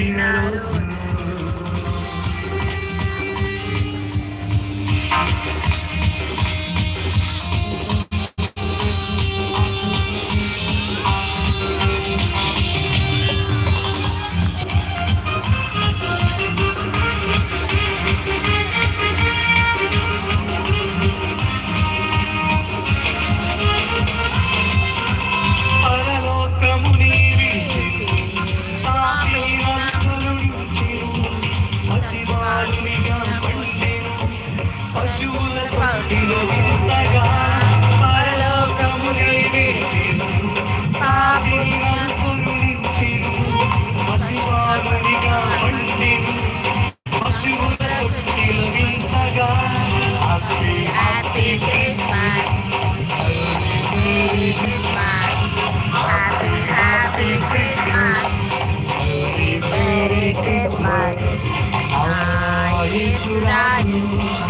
Thank you. Christmas. Ah, it's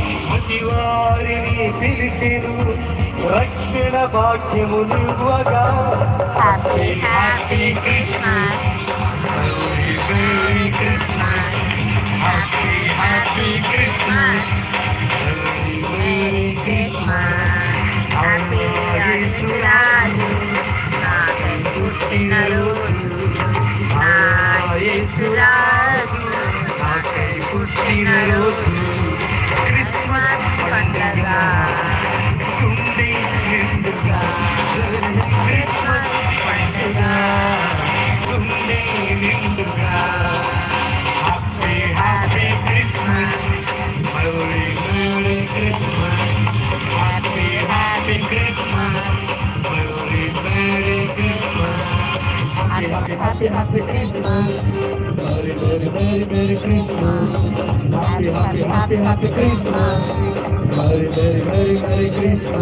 ప్రతి వారిని పిలిచెను. రక్షణ భాగ్యములివ్వగా happy happy Christmas Christmas happy happy Christmas merry Christmas Mas Christmas Happy Happy Christmas Merry Merry Happy Happy Christmas. Merry Merry Christmas Happy Happy Happy, happy Christmas Merry Merry Merry Merry Christmas. Happy Happy happy, happy Christmas. Merry, Merry, Merry, Merry Christmas.